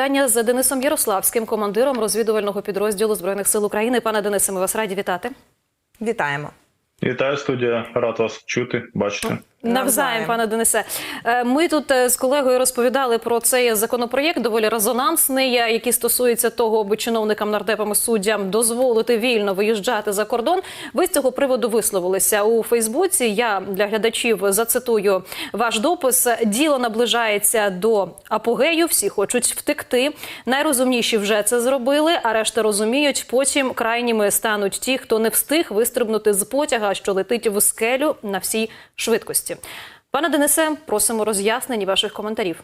запитання з Денисом Ярославським, командиром розвідувального підрозділу збройних сил України. Пане Денисе, ми вас раді вітати. Вітаємо. Вітаю, студія. Рад вас чути, бачити. Навзаєм, Навзаєм. пане Денисе. Е, Ми тут е, з колегою розповідали про цей законопроєкт, доволі резонансний, е, який стосується того, аби чиновникам, нардепам і суддям дозволити вільно виїжджати за кордон. Ви з цього приводу висловилися у Фейсбуці. Я для глядачів зацитую ваш допис. Діло наближається до апогею. Всі хочуть втекти. Найрозумніші вже це зробили, а решта розуміють. Потім крайніми стануть ті, хто не встиг вистрибнути з потяга, що летить в скелю на всій швидкості. Пане Денисе, просимо роз'яснень ваших коментарів.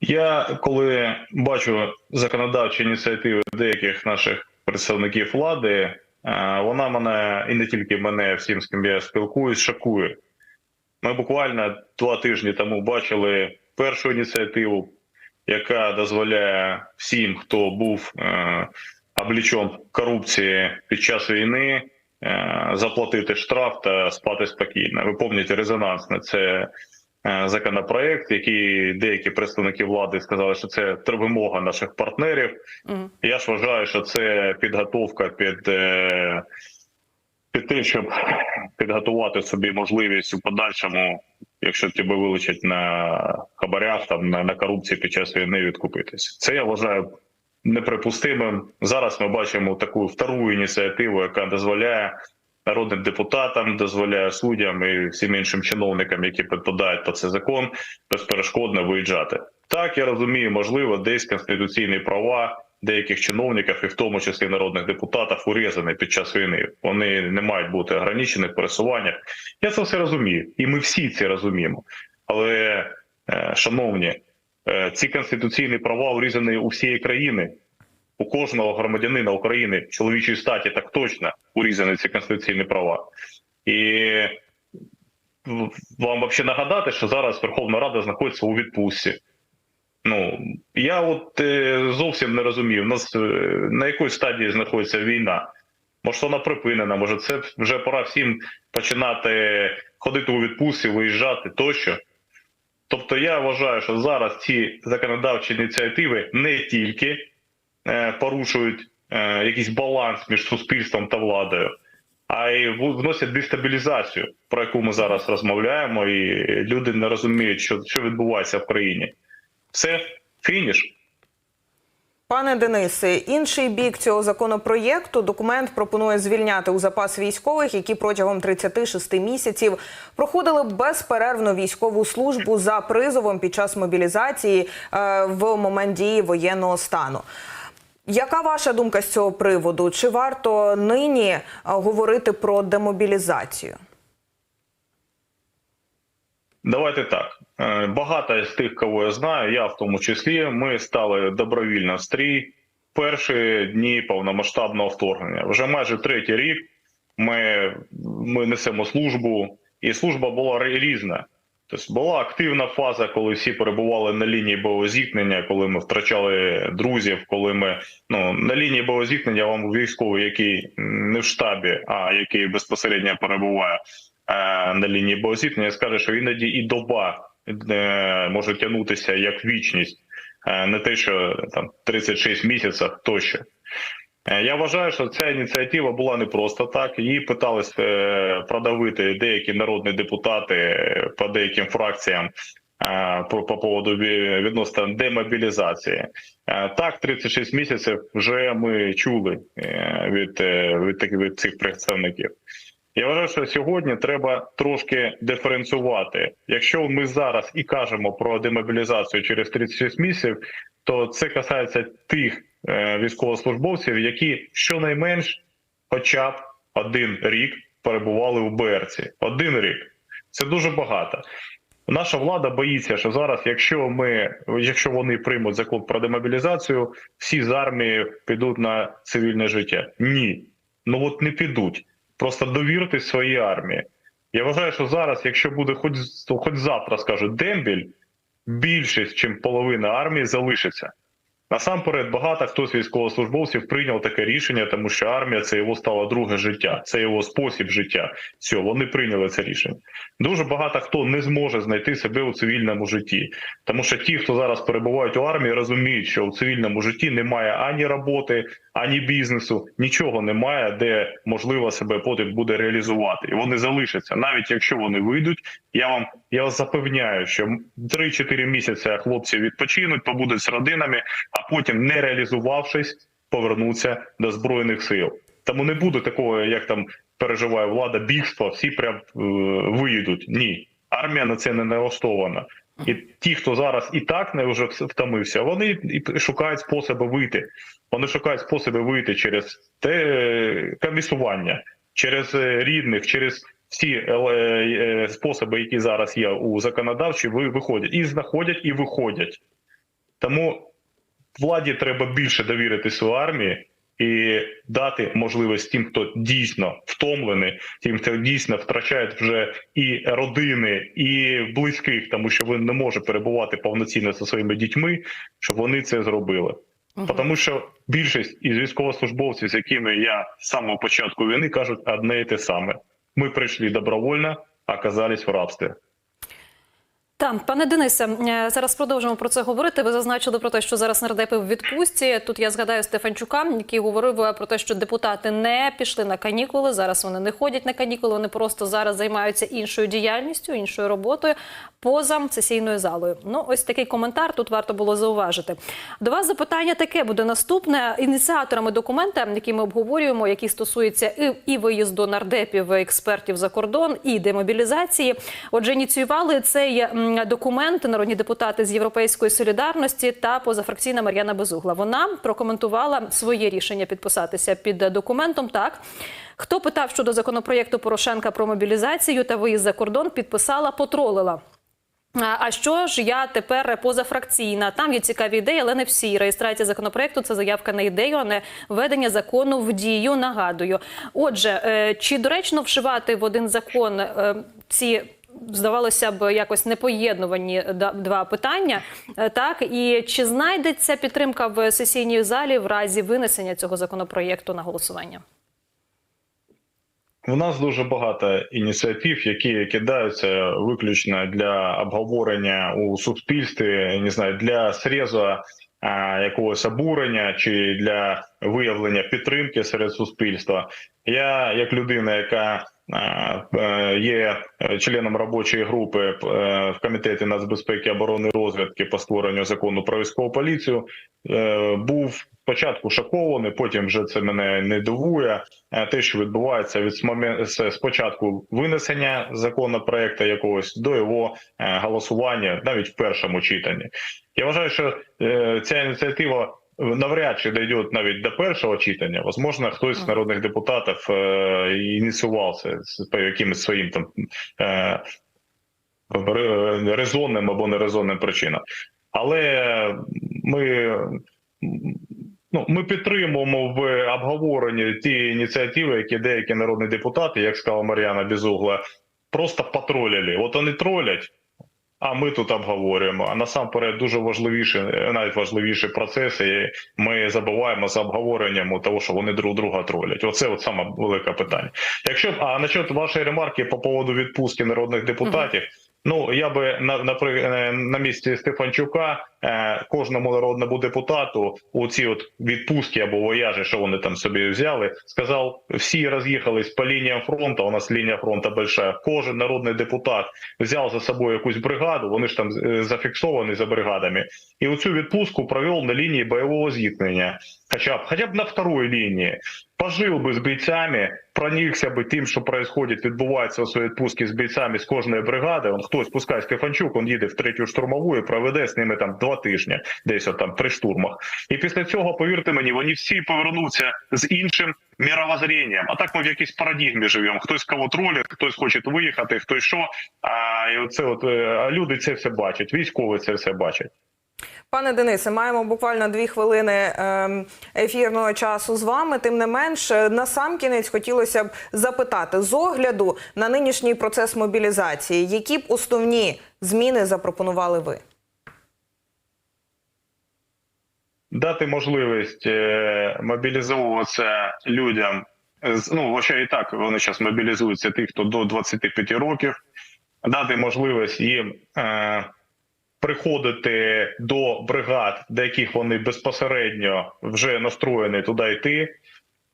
Я коли бачу законодавчі ініціативи деяких наших представників влади, е, вона мене і не тільки мене, всім з ким я спілкуюсь, шокує. Ми буквально два тижні тому бачили першу ініціативу, яка дозволяє всім, хто був е, облічен корупції під час війни, заплатити штраф та спати спокійно. Ви пам'ятаєте резонансне це е, законопроект, який деякі представники влади сказали, що це вимога наших партнерів. Мгм. Я ж вважаю, що це підготовка під, е, під те, щоб підготувати собі можливість у подальшому, якщо тебе вилучать на хабарях, там на, на корупції під час війни відкупитись. Це я вважаю неприпустимим. Зараз ми бачимо таку втору ініціативу, яка дозволяє народним депутатам, дозволяє суддям і всім іншим чиновникам, які підпадають під цей закон, безперешкодно виїжджати. Так я розумію, можливо, десь конституційні права деяких чиновників, і в тому числі народних депутатів, урізані під час війни. Вони не мають бути ограничені в пересуваннях. Я це все розумію, і ми всі це розуміємо. Але, е, шановні, ці конституційні права урізані у всієї країни. У кожного громадянина України чоловічої статі так точно урізані ці конституційні права. І вам взагалі нагадати, що зараз Верховна Рада знаходиться у відпустці. Ну я от е, зовсім не розумію. У нас е, на якій стадії знаходиться війна? Може, вона припинена, може, це вже пора всім починати ходити у відпустці, виїжджати тощо. Тобто, я вважаю, що зараз ці законодавчі ініціативи не тільки е, порушують е, якийсь баланс між суспільством та владою, а й вносять дестабілізацію, про яку ми зараз розмовляємо, і люди не розуміють, що, що відбувається в країні. Все, фініш. Пане Денисе, інший бік цього законопроєкту документ пропонує звільняти у запас військових, які протягом 36 місяців проходили безперервну військову службу за призовом під час мобілізації е, в момент дії воєнного стану. Яка ваша думка з цього приводу? Чи варто нині е, говорити про демобілізацію? Давайте так. Е, Багато з тих, кого я знаю, я в тому числі, ми стали добровільно в стрій перші дні повномасштабного вторгнення. Вже майже третій рік ми, ми несемо службу, і служба була різна. Тобто була активна фаза, коли всі перебували на лінії бойового зіткнення, коли ми втрачали друзів, коли ми ну на лінії бойового зіткнення вам військовий, який не в штабі, а який безпосередньо перебуває е, на лінії бойового зіткнення, скаже, що іноді і доба може тягнутися як вічність, е, не те, що там 36 місяців тощо. Е, Я вважаю, що ця ініціатива була не просто так. Її питались е, продавити деякі народні депутати по деяким фракціям по, по поводу ві- відносно демобілізації. Так, 36 місяців вже ми чули від, від, від цих представників. Я вважаю, що сьогодні треба трошки диференціювати. Якщо ми зараз і кажемо про демобілізацію через 36 місяців, то це касається тих е, військовослужбовців, які щонайменш хоча б один рік перебували у БРЦі. Один рік це дуже багато. Наша влада боїться, що зараз, якщо ми, якщо вони приймуть закон про демобілізацію, всі з армії підуть на цивільне життя. Ні, ну от не підуть. Просто довіртесь своїй армії. Я вважаю, що зараз, якщо буде хоч, хоч завтра, скажу дембіль, більшість, чим половина армії залишиться. Насамперед, багато хто з військовослужбовців прийняв таке рішення, тому що армія це його стало друге життя, це його спосіб життя. Все, вони прийняли це рішення. Дуже багато хто не зможе знайти себе у цивільному житті, тому що ті, хто зараз перебувають у армії, розуміють, що у цивільному житті немає ані роботи, ані бізнесу, нічого немає, де можливо себе потім буде реалізувати, і вони залишаться, навіть якщо вони вийдуть. Я вам я вас запевняю, що 3-4 місяці хлопці відпочинуть, побудуть з родинами, а потім, не реалізувавшись, повернуться до збройних сил. Тому не буде такого, як там переживає влада, бігства, всі прям е, виїдуть. Ні, армія на це не налаштована. І ті, хто зараз і так не вже втомився, вони і шукають способи вийти. Вони шукають способи вийти через те комісування, через е, рідних, через всі е, е, способи, які зараз є у законодавчі, виходять і знаходять, і виходять. Тому владі треба більше довірити свою армії і дати можливість тим, хто дійсно втомлений, тим, хто дійсно втрачають вже і родини, і близьких, тому що ви не може перебувати повноцінно зі своїми дітьми, щоб вони це зробили. Тому що більшість із військовослужбовців, з якими я з самого початку війни, кажуть одне і те саме: ми прийшли добровольно, а оказались в рабстві. Так, пане Денисе, е, зараз продовжимо про це говорити. Ви зазначили про те, що зараз нардепи в відпустці. Тут я згадаю Стефанчука, який говорив е, про те, що депутати не пішли на канікули. Зараз вони не ходять на канікули. Вони просто зараз займаються іншою діяльністю, іншою роботою поза сесійною залою. Ну, ось такий коментар тут варто було зауважити. До вас запитання таке буде наступне. Ініціаторами документа, який ми обговорюємо, які стосуються і, і виїзду нардепів, експертів за кордон, і демобілізації. Отже, ініціювали цей документ народні депутати з Європейської солідарності та позафракційна Мар'яна Безугла. Вона прокоментувала своє рішення підписатися під документом. Так хто питав щодо законопроєкту Порошенка про мобілізацію та виїзд за кордон, підписала, потролила. А що ж я тепер позафракційна? Там є цікаві ідеї, але не всі. Реєстрація законопроекту це заявка на ідею, а не введення закону в дію. Нагадую. Отже, е, чи доречно вшивати в один закон е, ці? Здавалося б, якось непоєднувані два питання. Е, Так і чи знайдеться підтримка в сесійній залі в разі винесення цього законопроєкту на голосування? У нас дуже багато ініціатив, які кидаються виключно для обговорення у суспільстві, не знаю, для срезу а, якогось обурення чи для виявлення підтримки серед суспільства. Я, як людина, яка е, є членом робочої групи е, в комітеті нацбезпеки, оборони розвідки по створенню закону про військову поліцію, е, був спочатку шокований, потім вже це мене не дивує. Те, що відбувається від спочатку винесення законопроекту якогось до його голосування, навіть в першому читанні. Я вважаю, що е, ця ініціатива навряд чи дійде навіть до першого читання. Возможно, хтось з народних депутатів е, ініціював це з по якимось своїм там е, резонним або нерезонним причинам. Але ми Ну, ми підтримуємо в обговоренні ті ініціативи, які деякі народні депутати, як сказала Мар'яна Безугла, просто потролили. От вони тролять, а ми тут обговорюємо. А насамперед дуже важливіші, навіть важливіші процеси. Ми забуваємо за обговоренням того, що вони друг друга тролять. Оце от саме велике питання. Якщо а насчет вашої ремарки по поводу відпустки народних депутатів. Ну я би на на, на місці Стефанчука е, кожному народному депутату у ці от відпустки або вояжі, що вони там собі взяли, сказав: всі роз'їхались по лініям фронту. У нас лінія фронту большая. Кожен народний депутат взяв за собою якусь бригаду. Вони ж там е, зафіксовані за бригадами, і оцю відпустку провів на лінії бойового зіткнення, хоча б хоча б на второй лінії. Пожив би з бійцями, проникся би тим, що происходит, відбувається у своїй відпустці з бійцями з кожної бригади. Он хтось пускай Стефанчук, он їде в третю штурмову і проведе з ними там два тижні, десь от там при штурмах. І після цього, повірте мені, вони всі повернуться з іншим мировоззрением. А так ми в якійсь парадігмі живемо. Хтось кого тролить, хтось хоче виїхати, хтось що. А і оце от е, люди це все бачать, військові це все бачать. Пане Денисе, маємо буквально дві хвилини ем, ефірного часу з вами. Тим не менш, е, на сам кінець хотілося б запитати з огляду на нинішній процес мобілізації, які б основні зміни запропонували ви? дати можливість е, мобілізовуватися людям. Ну, хоча і так вони зараз мобілізуються ті, хто до 25 років, дати можливість їм е, приходити до бригад, до яких вони безпосередньо вже настроєні туди йти.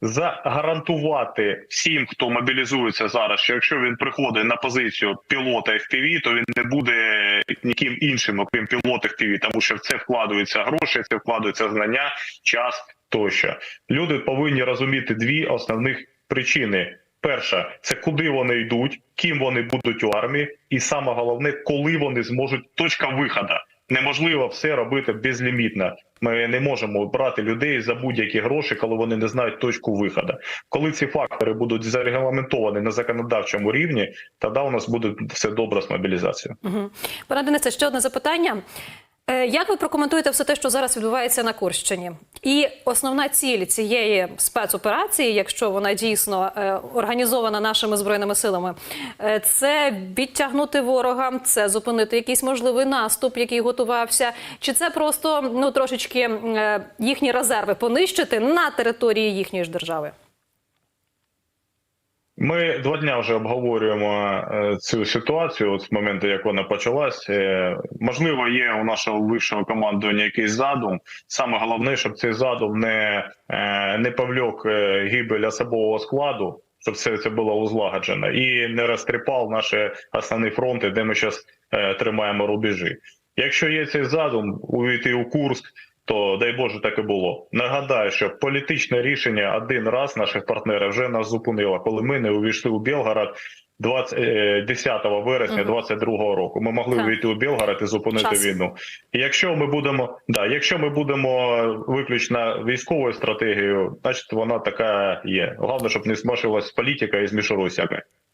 Загарантувати всім, хто мобілізується зараз, що якщо він приходить на позицію пілота FPV, то він не буде ніким іншим, окрім пілота FPV, тому що в це вкладаються гроші, це вкладаються знання, час тощо. Люди повинні розуміти дві основних причини: перша це куди вони йдуть, ким вони будуть у армії, і саме головне, коли вони зможуть точка виходу. Неможливо все робити безлімітно. Ми не можемо брати людей за будь-які гроші, коли вони не знають точку виходу. Коли ці фактори будуть зарегламентовані на законодавчому рівні, тоді у нас буде все добре з мобілізацією. Угу. Пане Денисе, ще одне запитання. Е, Як ви прокоментуєте все те, що зараз відбувається на Курщині? І основна ціль цієї спецоперації, якщо вона дійсно е, організована нашими збройними силами, е, це відтягнути ворога, це зупинити якийсь можливий наступ, який готувався, чи це просто ну трошечки е, їхні резерви понищити на території їхньої ж держави? Ми два дня вже обговорюємо е, цю ситуацію. От з моменту, як вона почалась, Е, можливо, є у нашого вищого командування якийсь задум. Саме головне, щоб цей задум не, е, не повлек гибель особового складу, щоб все це було узлагоджено, і не розтріпав наші основні фронти, де ми зараз тримаємо рубежі. Якщо є цей задум увійти у Курск, то дай Боже так і було. Нагадаю, що політичне рішення один раз наших партнерів вже нас зупинило, коли ми не увійшли у Білгород 20, е, 10 вересня Мгм. 22 року. Ми могли Так. увійти у Білгород і зупинити Час. війну. І якщо ми будемо, да, якщо ми будемо виключно військовою стратегією, значить вона така є. Головне, щоб не смашилась політика і з мішуру всяка.